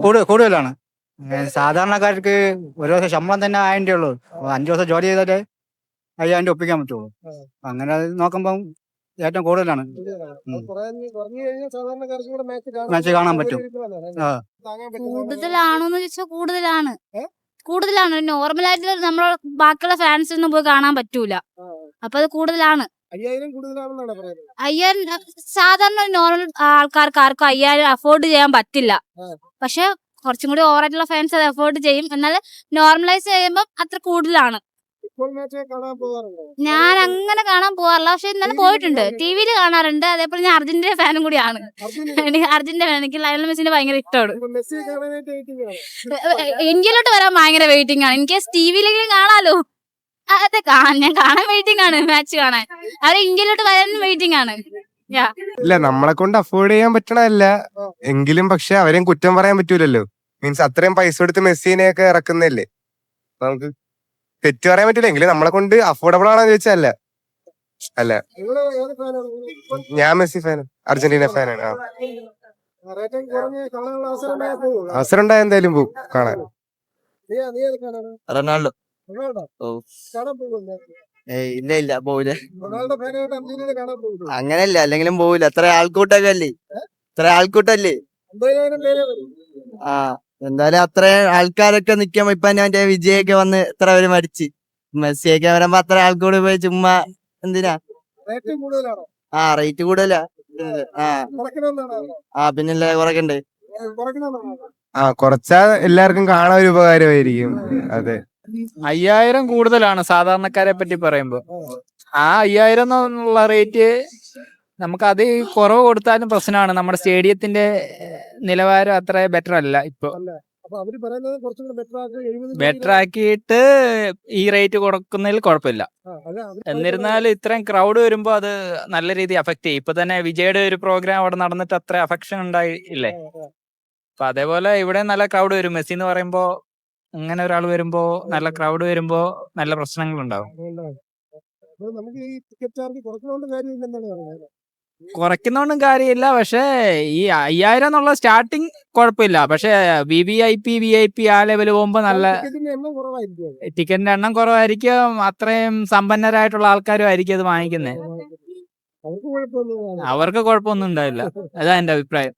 കൂടുതൽ കൂടുതലാണ്. സാധാരണക്കാർക്ക് ഒരു ദിവസം ശമ്പളം തന്നെ ആയതിന്റെ ഉള്ളൂ. അഞ്ചു ദിവസം ജോലി ചെയ്താലേ അയ്യായിരം രൂപ ഒപ്പിക്കാൻ പറ്റുള്ളൂ. അങ്ങനെ നോക്കുമ്പം ഏറ്റവും കൂടുതലാണ്. മാച്ച് കാണാൻ പറ്റും. ആ. കൂടുതലാണോന്ന് ചോദിച്ചാൽ കൂടുതലാണ്. കൂടുതലാണ്. നോർമലായിട്ട് നമ്മൾ ബാക്കിയുള്ള ഫാൻസ് ഒന്നും പോയി കാണാൻ പറ്റൂല. അപ്പൊ അത് കൂടുതലാണ്. അയ്യായിരം കൂടുതലാണെന്നാണ് പറയുന്നത് അയ്യായിരം സാധാരണ നോർമൽ ആൾക്കാർക്ക് ആർക്കും അയ്യായിരം അഫോർഡ് ചെയ്യാൻ പറ്റില്ല. പക്ഷെ കുറച്ചും കൂടി ഓവറായിട്ടുള്ള ഫാൻസ് അത് അഫോർഡ് ചെയ്യും എന്നാൽ നോർമലൈസ് ചെയ്യുമ്പോൾ അത്ര കൂടുതലാണ് ഞാൻ അങ്ങനെ കാണാൻ പോവാറില്ല പക്ഷെ ഇന്നലെ പോയിട്ടുണ്ട് ടി വിയിൽ കാണാറുണ്ട് അതേപോലെ ഞാൻ അർജന്റീന ഫാനും കൂടിയാണ് എനിക്ക് അർജന്റീന ഫാൻ എനിക്ക് ലയണൽ മെസ്സിന്റെ ഭയങ്കര ഇഷ്ടമാണ് ഇന്ത്യയിലോട്ട് വരാൻ ഭയങ്കര വെയിറ്റിംഗ് ആണ് എനിക്ക് ടി വിയിലെങ്കിലും കാണാലോ അതെ ഞാൻ കാണാൻ വെയിറ്റിംഗ് ആണ് മാച്ച് കാണാൻ. അത് ഇന്ത്യയിലോട്ട് വരാൻ വെയിറ്റിംഗ് ആണ്. ഇല്ല നമ്മളെ കൊണ്ട് അഫോർഡ് ചെയ്യാൻ പറ്റണല്ല എങ്കിലും പക്ഷെ അവരെയും കുറ്റം പറയാൻ പറ്റൂലല്ലോ. മീൻസ് അത്രയും പൈസ കൊടുത്ത് മെസ്സിനെയൊക്കെ ഇറക്കുന്നല്ലേ അപ്പൊ നമുക്ക് തെറ്റ് പറയാൻ പറ്റില്ല എങ്കിലും നമ്മളെ കൊണ്ട് അഫോർഡബിൾ ആണോ ചോദിച്ചല്ല അല്ല. അല്ല. ഞാൻ മെസ്സി ഫാൻ അർജന്റീന ഫാനാണ് റേറ്റിംഗ് കുറഞ്ഞ് കാണാനുള്ള അവസരം ഉണ്ടായ എന്തായാലും പോകും കാണാൻ. റൊണാൾഡോ. ഇല്ല ഇല്ല പോവില്ല അങ്ങനല്ല അല്ലെങ്കിലും പോവില്ല. അത്ര ആൾക്കൂട്ടൊക്കെ അല്ലേ? ഇത്ര ആൾക്കൂട്ടല്ലേ? ആ എന്തായാലും അത്ര ആൾക്കാരൊക്കെ നിക്കുമ്പോ ഇപ്പൊ ഞാൻ മറ്റേ വിജയൊക്കെ വന്ന് ഇത്ര പേര് മരിച്ച്. മെസ്സിയൊക്കെ വരുമ്പോ അത്ര ആൾക്കൂടെ പോയി ചുമ്മാ എന്തിനാ? ആ റേറ്റ് കൂടുതലാ. ആ. ആ പിന്നല്ലേ കുറക്കണ്ടേ ആ കൊറച്ചാ എല്ലാവർക്കും കാണാൻ ഒരു ഉപകാരമായിരിക്കും. അതെ. അയ്യായിരം കൂടുതലാണ് സാധാരണക്കാരെ പറ്റി പറയുമ്പോൾ ആ അയ്യായിരം എന്നുള്ള റേറ്റ് നമുക്ക് അത് കുറവ് കൊടുത്താലും പ്രശ്നമാണ്. നമ്മുടെ സ്റ്റേഡിയത്തിന്റെ നിലവാരം അത്ര ബെറ്റർ അല്ല ഇപ്പൊ. ബെറ്റർ ആക്കിയിട്ട് ഈ റേറ്റ് കൊടുക്കുന്നതിൽ കുഴപ്പമില്ല. എന്നിരുന്നാലും ഇത്രയും ക്രൗഡ് വരുമ്പോ അത് നല്ല രീതിയിൽ അഫക്ട് ചെയ്യും. ഇപ്പൊ തന്നെ വിജയുടെ ഒരു പ്രോഗ്രാം അവിടെ നടന്നിട്ട് അത്ര അഫക്ഷൻ ഉണ്ടായില്ലേ അപ്പൊ അതേപോലെ ഇവിടെ നല്ല ക്രൗഡ് വരും. മെസ്സി എന്ന് പറയുമ്പോ അങ്ങനെ ഒരാൾ വരുമ്പോ നല്ല ക്രൗഡ് വരുമ്പോ നല്ല പ്രശ്നങ്ങൾ ഉണ്ടാവും നമുക്ക് ഈ ടിക്കറ്റ് ചാർജ് കുറയ്ക്കുന്നോണ്ടും കാര്യമില്ല. പക്ഷേ ഈ അയ്യായിരം എന്നുള്ള സ്റ്റാർട്ടിങ് കുഴപ്പമില്ല. പക്ഷെ V V I P V I P ആ ലെവൽ പോകുമ്പോ നല്ല ടിക്കറ്റിന്റെ എണ്ണം കുറവായിരിക്കും ടിക്കറ്റിന്റെ എണ്ണം കുറവായിരിക്കും. അത്രയും സമ്പന്നരായിട്ടുള്ള ആൾക്കാരും ആയിരിക്കും അത് വാങ്ങിക്കുന്നത് അവർക്ക് കുഴപ്പമൊന്നും അവർക്ക് കുഴപ്പമൊന്നും ഉണ്ടാവില്ല. അതാ എന്റെ അഭിപ്രായം.